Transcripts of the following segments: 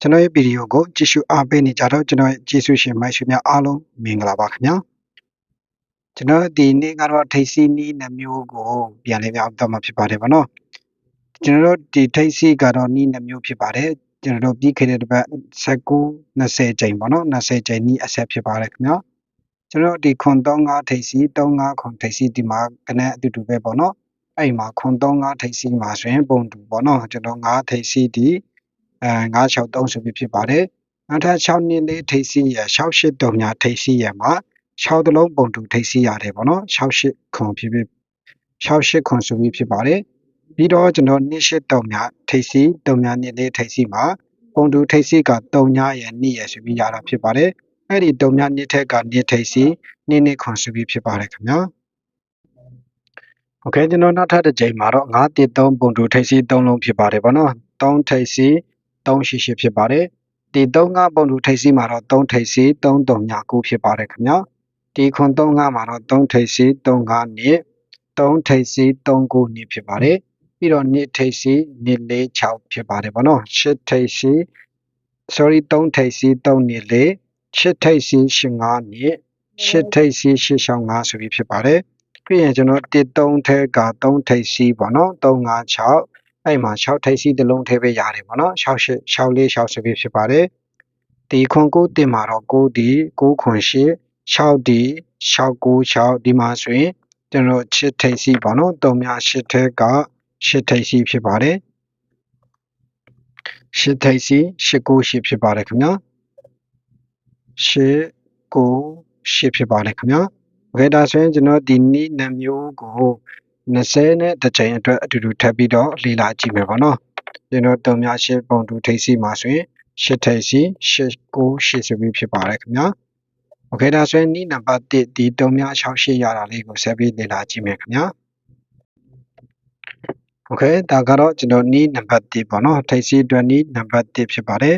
ကျွန်တော်ရဲ့ဗီဒီယိုကိုကြည့်ရှုအားပေးနေကြတော့ကျွန်တော်ရဲ့ကျေးဇူးရှင်မိုက်ရှင်များအားလုံးမင်္ဂလာပါခင်ဗျာကျွန်တော်ဒီနေ့ကတော့ထိတ်စီနီးနှမျိုးကိုပြန်လည်ပြောင်းတော့မှာဖြစ်ပါတယ်ဗောနော်ကျွန်တော်တို့ဒီထိတ်စီကတော့နီးနှမျိုးဖြစ်ပါတယ်ကျွန်တော်တို့ပြီးခဲ့တဲ့တစ်ပတ်19 20ချိန်ဗောနော်20ချိန်နီးအဆက်ဖြစ်ပါတယ်ခင်ဗျာကျွန်တော်ဒီခွန်35ထိတ်စီ35ခွန်ထိတ်စီဒီမှာကနေအတူတူပဲဗောနော်အဲ့မှာခွန်35ထိတ်စီမှာဆိုရင်ပုံတူဗောနော်ကျွန်တော်5ထိတ်စီဒီ အဲ963ဆိုပြီးဖြစ်ပါတယ်နောက်ထပ်6နှစ်လေးထိပ်စီးရ68တုံညာထိပ်စီးရမှာ6တလုံးပုံတူထိပ်စီးရတယ်ပေါ့နော်68ခွန်ဖြစ်ဖြစ်68ခွန်ဆိုပြီးဖြစ်ပါတယ်ပြီးတော့ကျွန်တော်နှစ်8တုံညာထိပ်စီးတုံညာနှစ်လေးထိပ်စီးမှာပုံတူထိပ်စီးကတုံညာရယ်နှစ်ရယ်ဆိုပြီးရတာဖြစ်ပါတယ်အဲ့ဒီတုံညာနှစ်ထက်ကနှစ်ထိပ်စီးနှစ်နှစ်ခွန်ဆိုပြီးဖြစ်ပါတယ်ခင်ဗျာโอเคကျွန်တော်နောက်ထပ်တစ်ချိန်မှာတော့913ပုံတူထိပ်စီး3လုံးဖြစ်ပါတယ်ဗောနော်3ထိပ်စီး 388ဖြစ်ပါတယ်ဒီ35ပုံတူထိပ်စီးမှာတော့3ထိပ်စီး339ဖြစ်ပါတယ်ခင်ဗျာဒီခွန်35မှာတော့3ထိပ်စီး35နှစ်3ထိပ်စီး39နှစ်ဖြစ်ပါတယ်ပြီးတော့နှစ်ထိပ်စီးနှစ်46ဖြစ်ပါတယ်ဗောနော်8ထိပ်စီး sorry 3ထိပ်စီး3နှစ်4 8ထိပ်စီး85နှစ်8ထိပ်စီး85ဆိုပြီးဖြစ်ပါတယ်ပြီးရင်ကျွန်တော်13ထဲက3ထိပ်စီးပေါ့နော်356 အဲ့မှာ6ထိပ်စီးတလုံးထည့်ပေးရတယ်ပေါ့နော်6 6လေး6စပီးဖြစ်ပါတယ်ဒီခွန်9တင်မှာတော့9ဒီ9ခွန်8 6ဒီ696ဒီမှာဆိုရင်ကျွန်တော်6ထိပ်စီးပေါ့နော်3များ8ထဲက8ထိပ်စီးဖြစ်ပါတယ်8ထိပ်စီး898ဖြစ်ပါတယ်ခင်ဗျာ898ဖြစ်ပါတယ်ခင်ဗျာ Okay ဒါဆိုရင်ကျွန်တော်ဒီနီးနှမျိုးကို 20နဲ့တစ်ချိန်အတွက်အတူတူထပ်ပြီးတော့လေ့လာကြည့်မယ်ပေါ့နော်ကျွန်တော်တုံများရှစ်ပုံတူထိပ်စီမှာဆိုရင်ရှစ်ထိပ်စီရှစ်ကိုရှစ်ဆိုပြီးဖြစ်ပါတယ်ခင်ဗျာโอเคဒါဆိုရင်နေ့နံပါတ်1ဒီတုံများ6 8ရတာလေးကိုဆက်ပြီးလေ့လာကြည့်မယ်ခင်ဗျာโอเคဒါကတော့ကျွန်တော်နေ့နံပါတ်1ပေါ့နော်ထိပ်စီအတွက်နေ့နံပါတ်1ဖြစ်ပါတယ်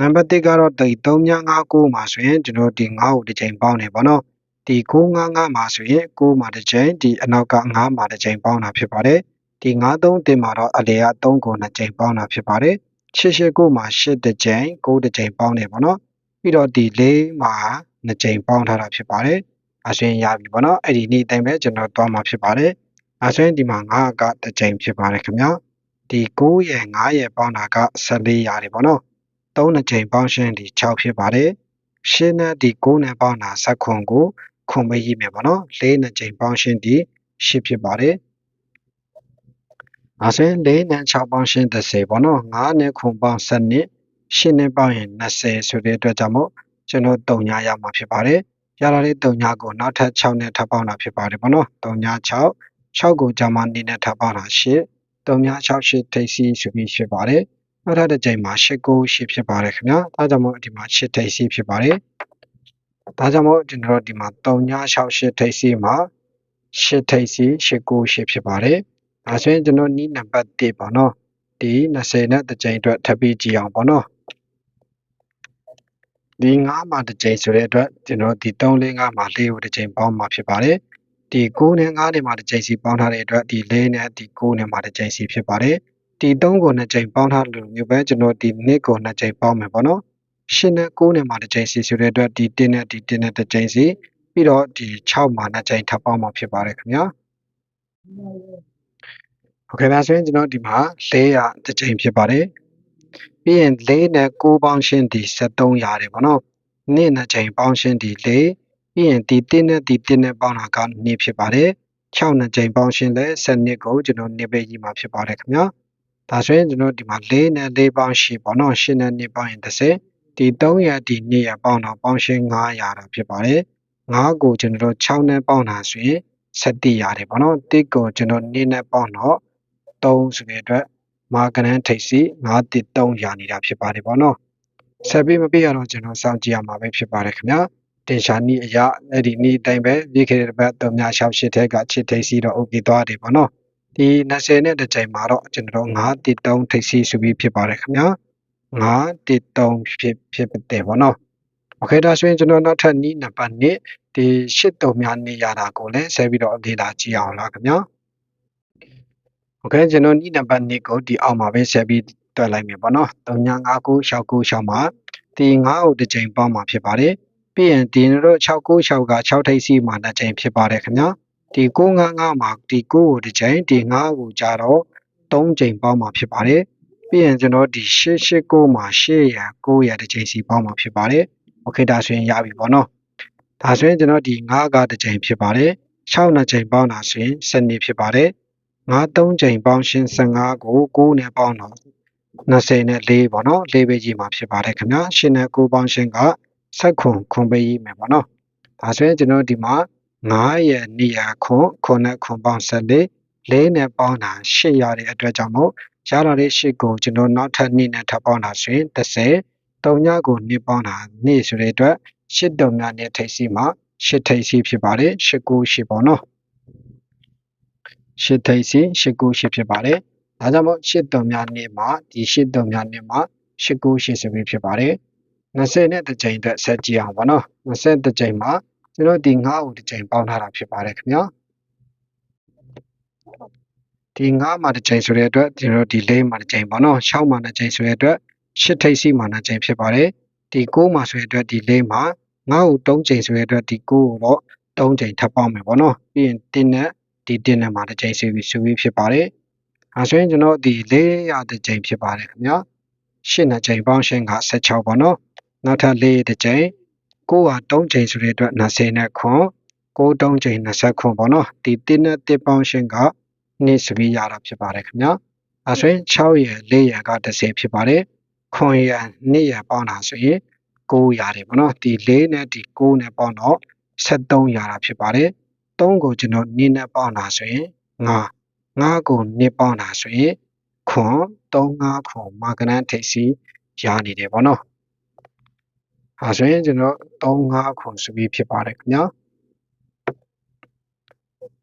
နံပါတ်1ကတော့ဒီ3မြ5 9မှာဆိုရင်ကျွန်တော်ဒီ9ကိုတစ်ချိန်ပေါင်းနေပေါ့နော် ဒီ955မှာဆိုရင်9မှာတစ်ချိန်ဒီအနောက်က9မှာတစ်ချိန်ပေါင်းတာဖြစ်ပါတယ်ဒီ93တင်မှာတော့အလေက3ကို2ချိန်ပေါင်းတာဖြစ်ပါတယ်889မှာ8တစ်ချိန်9တစ်ချိန်ပေါင်းနေပေါ့နော်ပြီးတော့ဒီ4မှာ2ချိန်ပေါင်းထားတာဖြစ်ပါတယ်အရှင်ရပြီပေါ့နော်အဲ့ဒီနေ့တိုင်းပဲကျွန်တော်သွားမှာဖြစ်ပါတယ်အရှင်ဒီမှာ9ကတစ်ချိန်ဖြစ်ပါတယ်ခင်ဗျာဒီ9ရယ်9ရယ်ပေါင်းတာက14ရတယ်ပေါ့နော်3နှစ်ချိန်ပေါင်းရှင်းဒီ6ဖြစ်ပါတယ်ရှင်းနဲ့ဒီ9နဲ့ပေါင်းတာ7ခွန်ကို ခွန်မရေးမယ်ပေါ့နော်၄နှစ်ချိန်ပေါင်းရှင်းဒီ10ဖြစ်ပါတယ်အဲဆိုရင်၄နဲ့6ပေါင်းရှင်း30ပေါ့နော်9နဲ့ခွန်ပေါင်း7နှစ်10နဲ့ပေါင်းရင်20ဆိုတဲ့အတွက်ကြောင့်မို့ကျွန်တော်3ညရမှာဖြစ်ပါတယ်ရလာတဲ့3ညကိုနောက်ထပ်6နဲ့ထပ်ပေါင်းတာဖြစ်ပါတယ်ပေါ့နော်3ည6 6ကိုဂျာမနီနဲ့ထပ်ပေါင်းတာ10 3ည6 8ထိပ်စီဆိုပြီးဖြစ်ပါတယ်နောက်ထပ်တစ်ချိန်မှာ8 9 8ဖြစ်ပါတယ်ခင်ဗျာဒါကြောင့်မို့ဒီမှာ8ထိပ်စီဖြစ်ပါတယ် ဒါကြောင့်မို့ကျွန်တော်တို့ဒီမှာ3ည68ထိပ်စီမှာ8ထိပ်စီ898ဖြစ်ပါတယ်။ဒါဆိုရင်ကျွန်တော်နီးနံပါတ်1ပေါ့နော်။ဒီ20နဲ့တစ်ကြိမ်အတွက်ထပ်ပြီးကြည့်အောင်ပေါ့နော်။ဒီ9မှာတစ်ကြိမ်ဆိုတဲ့အတွက်ကျွန်တော်ဒီ3 4 5မှာ4ကိုတစ်ကြိမ်ပေါင်းမှာဖြစ်ပါတယ်။ဒီ9နဲ့9နဲ့မှာတစ်ကြိမ်စီပေါင်းထားတဲ့အတွက်ဒီ4နဲ့ဒီ9နဲ့မှာတစ်ကြိမ်စီဖြစ်ပါတယ်။ဒီ3ကို2ကြိမ်ပေါင်းထားလို့မျိုးပဲကျွန်တော်ဒီ2ကို2ကြိမ်ပေါင်းမယ်ပေါ့နော်။ ၈နဲ့9နဲ့မှာတစ်ကြိမ်စီဆိုတဲ့အတွက်ဒီ1နဲ့ဒီ1နဲ့တစ်ကြိမ်စီပြီးတော့ဒီ6မှာနှစ်ကြိမ်ထပ်ပေါင်းမှာဖြစ်ပါတယ်ခင်ဗျာဟုတ်ကဲ့ပါဆိုရင်ကျွန်တော်ဒီမှာ400တစ်ကြိမ်ဖြစ်ပါတယ်ပြီးရင်4နဲ့9ပေါင်းရှင်းဒီ7300ရတယ်ပေါ့နော်နေ့နှစ်ကြိမ်ပေါင်းရှင်းဒီ4ပြီးရင်ဒီ1နဲ့ဒီ1နဲ့ပေါင်းတာကနေ့ဖြစ်ပါတယ်6နှစ်ကြိမ်ပေါင်းရှင်းလဲ7ကိုကျွန်တော်နေ့ပဲကြီးမှာဖြစ်ပါတယ်ခင်ဗျာဒါဆိုရင်ကျွန်တော်ဒီမှာ4နဲ့4ပေါင်းရှိပေါ့နော်8နဲ့2ပေါင်းရင်30 ဒီ300ဒီ200ပေါင်းတော့ပေါင်းရှင်း900တာဖြစ်ပါတယ်9ကိုကျွန်တော်တို့6နဲ့ပေါင်းတာဆိုရင်7ရတယ်ပေါ့နော်1ကိုကျွန်တော်2နဲ့ပေါင်းတော့3ဆိုတဲ့အတွက်မာကနန်းထိပ်စီ9တိ3ရာနေတာဖြစ်ပါတယ်ပေါ့နော်ဆက်ပြီးမပြရတော့ကျွန်တော်စောင့်ကြည့်ရမှာပဲဖြစ်ပါတယ်ခင်ဗျာတင်ရှာနီးအရာအဲ့ဒီနီးအတိုင်းပဲပြီးခဲ့တဲ့ဘက်3များ6 8ထက်ကချစ်ထိပ်စီတော့ okay သွားတယ်ပေါ့နော်ဒီ20နဲ့တစ်ချိန်မှာတော့ကျွန်တော်တို့9တိ3ထိပ်စီဆိုပြီးဖြစ်ပါတယ်ခင်ဗျာ 9တိ3ဖြစ်ဖြစ်တယ်ပေါ့နော်โอเคဒါဆိုရင်ကျွန်တော်နောက်ထပ်နီးနံပါတ်1ဒီရှစ်တုံများနေရတာကိုလည်းဆက်ပြီးတော့လေ့လာကြည့်အောင်လားခင်ဗျာโอเคကျွန်တော်နီးနံပါတ်2ကိုဒီအောက်မှာပဲဆက်ပြီး တွက်လိုက်မယ်ပေါ့နော်395969မှာဒီ9ကိုတစ်ချိန်ပေါင်းမှာဖြစ်ပါတယ်ပြီးရင်ဒီတို့696က6ထိပ်စီမှာတစ်ချိန်ဖြစ်ပါတယ်ခင်ဗျာဒီ955မှာဒီ9ကိုတစ်ချိန်ဒီ9ကိုကြာတော့3ချိန်ပေါင်းမှာဖြစ်ပါတယ် ပြီးရင်ကျွန်တော်ဒီ889မှာ8ရ9ရတစ်ချိန်စီပေါင်းမှာဖြစ်ပါတယ်โอเคဒါဆိုရင်ရပြီပေါ့နော်ဒါဆိုရင်ကျွန်တော်ဒီ9ကတစ်ချိန်ဖြစ်ပါတယ်6နှစ်ချိန်ပေါင်းတာဆိုရင်7နှစ်ဖြစ်ပါတယ်9 3ချိန်ပေါင်းရှင်း15ကို9နဲ့ပေါင်းတော့20နဲ့4ပေါ့နော်4ပဲကြီးမှာဖြစ်ပါတယ်ခင်ဗျာ8နဲ့9ပေါင်းရှင်းကဆက်ခွန်ခွန်ပဲကြီးမယ်ပေါ့နော်ဒါဆိုရင်ကျွန်တော်ဒီမှာ9ရဲ့2ရခွန်ခွန်နဲ့ခွန်ပေါင်း14 4နဲ့ပေါင်းတာ8ရတဲ့အတွက်ကြောင့်မို့ ရလာတဲ့8ကိုကျွန်တော်နောက်ထပ်2နဲ့ထပ်ပေါင်းတာဆိုရင်30 3ညကို2ပေါင်းတာ2ဆိုတဲ့အတွက်8တုံများနဲ့ထိပ်စီမှာ8ထိပ်စီဖြစ်ပါတယ်8 9 8ပေါ့နော်8ထိပ်စီ8 9 8ဖြစ်ပါတယ်ဒါကြောင့်မို့8တုံများနဲ့မှာဒီ8တုံများနဲ့မှာ8 9 8ဆိုပြီးဖြစ်ပါတယ်20နဲ့တစ်ကြိမ်အတွက်ဆက်ကြည့်အောင်ပေါ့နော်20တစ်ကြိမ်မှာကျွန်တော်ဒီ9ကိုတစ်ကြိမ်ပေါင်းထားတာဖြစ်ပါတယ်ခင်ဗျာ ဒီ9မှာတစ်ကြိမ်ဆိုတဲ့အတွက်ကျွန်တော်ဒီ4မှာတစ်ကြိမ်ပေါ့နော်6မှာတစ်ကြိမ်ဆိုတဲ့အတွက်8ထိပ်စီမှာတစ်ကြိမ်ဖြစ်ပါတယ်ဒီ9မှာဆိုတဲ့အတွက်ဒီ4မှာ9ကို3ကြိမ်ဆိုတဲ့အတွက်ဒီ9ကိုတော့3ကြိမ်ထပ်ပေါင်းမယ်ပေါ့နော်ပြီးရင်တင်းနဲ့ဒီတင်းနဲ့မှာတစ်ကြိမ်ဆိုပြီးဆိုပြီးဖြစ်ပါတယ်အဲဆိုရင်ကျွန်တော်ဒီ400တစ်ကြိမ်ဖြစ်ပါတယ်ခင်ဗျာ8နှစ်ကြိမ်ပေါင်းရှင်းက16ပေါ့နော်နောက်ထပ်4တစ်ကြိမ်9က3ကြိမ်ဆိုတဲ့အတွက်20နဲ့ခွန်9 3ကြိမ်20ခွန်ပေါ့နော်ဒီတင်းနဲ့တစ်ပေါင်းရှင်းက နေ့စပြီးရတာဖြစ်ပါတယ်ခင်ဗျာအဲဆိုရင်6ရယ်4ရယ်က30ဖြစ်ပါတယ်ခွန်ရယ်2ရယ်ပေါင်းတာဆိုရင်9ရတယ်ပေါ့နော်ဒီ4နဲ့ဒီ9နဲ့ပေါင်းတော့73ရတာဖြစ်ပါတယ်3ကိုကျွန်တော်2နဲ့ပေါင်းတာဆိုရင်9 9ကို2ပေါင်းတာဆိုရင်ခွန်35ခွန်မာကနန်ထိပ်စီရနေတယ်ပေါ့နော်အဲဆိုရင်ကျွန်တော်35ခွန်ဆိုပြီးဖြစ်ပါတယ်ခင်ဗျာ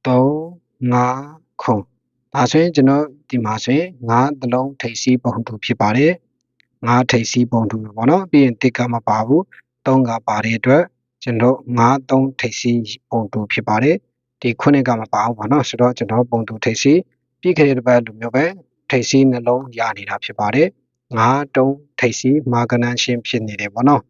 35 ခွန်ဒါဆိုရင်ကျွန်တော်ဒီမှာဆိုရင်9သလုံးထိပ်စီပုံတူဖြစ်ပါတယ်9ထိပ်စီပုံတူပေါ့နော်ပြီးရင်တစ်ကမပါဘူး3ကပါတဲ့အတွက်ကျွန်တော်9 3ထိပ်စီပုံတူဖြစ်ပါတယ်ဒီခုနှစ်ကမပါဘူးပေါ့နော်ဆိုတော့ကျွန်တော်ပုံတူထိပ်စီပြီးခဲ့တဲ့တစ်ပတ်လိုမျိုးပဲထိပ်စီနှလုံးရနေတာဖြစ်ပါတယ်9တုံးထိပ်စီမာကနန်ရှင်းဖြစ်နေတယ်ပေါ့နော်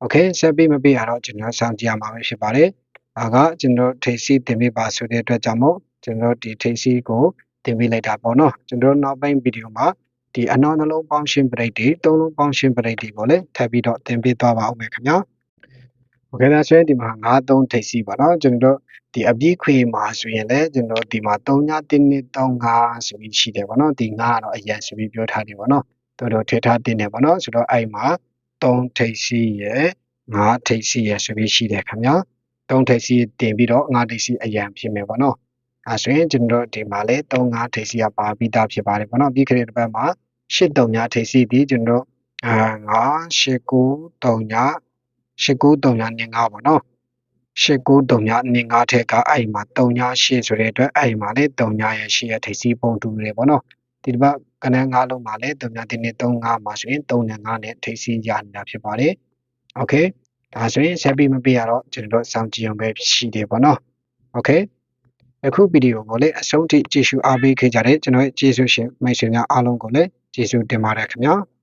โอเคဆက်ပြီးမပြီးရတော့ကျွန်တော်စောင့်ကြည့်ရမှာပဲဖြစ်ပါတယ်ဒါကကျွန်တော်ထိပ်စီတင်ပြပါဆိုတဲ့အတွက်ကြောင့်မို့ ကျွန်တော်ဒီထိပ်စီကိုတင်ပြလိုက်တာပေါ့နော်ကျွန်တော်နောက်ပိုင်းဗီဒီယိုမှာဒီအနောက်နှလုံးပေါင်းရှင်းပရိတ်တွေသုံးလုံးပေါင်းရှင်းပရိတ်တွေကိုလည်းထပ်ပြီးတော့တင်ပြသွားပါဦးမယ်ခင်ဗျာโอเคဒါဆိုရင်ဒီမှာ9 3ထိပ်စီပါเนาะကျွန်တော်ဒီအပြည့်ခွေမှာဆိုရင်လည်းကျွန်တော်ဒီမှာ3ည1နှစ်35ဆိုပြီးရှိတယ်ပေါ့နော်ဒီ9ကတော့အရင်ဆိုပြီးပြောထားတယ်ပေါ့နော်တော်တော်ထည့်ထားတင်တယ်ပေါ့နော်ဆိုတော့အဲ့မှာ3ထိပ်စီရယ်9ထိပ်စီရယ်ဆိုပြီးရှိတယ်ခင်ဗျာ3ထိပ်စီတင်ပြီးတော့9ထိပ်စီအရင်ဖြစ်မယ်ပေါ့နော် အဲဆိုရင်ကျွန်တော်ဒီမှာလေ3 5ထိပ်စီကပါပြီးသားဖြစ်ပါတယ်ပေါ့နော်ပြီးခဲ့တဲ့တစ်ပတ်မှာ8 3ညထိပ်စီဒီကျွန်တော်အာ9 8 9 3ည8 9 3ညနေ9ပေါ့နော်8 9 3ညနေ9ထက်ကအဲ့မှာ3ည8ဆိုတဲ့အတွက်အဲ့မှာလေ3ညရဲ့8ရဲ့ထိပ်စီပုံတူတယ်ပေါ့နော်ဒီတစ်ပတ်ကနန်း9လုံးမှာလည်း3ညတင်းနဲ့3 5မှာဆိုရင်3နဲ့5နဲ့ထိပ်စီရနေတာဖြစ်ပါတယ်โอเคဒါဆိုရင်ဆက်ပြီးမပြရတော့ကျွန်တော်စောင့်ကြည့်အောင်ပဲရှိတယ်ပေါ့နော်โอเค အခုဗီဒီယိုကိုလည်းအဆုံးထိကြည့်ရှုအားပေးခဲ့ကြတဲ့ကျွန်တော်ရဲ့ကျေးဇူးရှင်မိတ်ဆွေများအားလုံးကိုလည်းကျေးဇူးတင်ပါတယ်ခင်ဗျာ။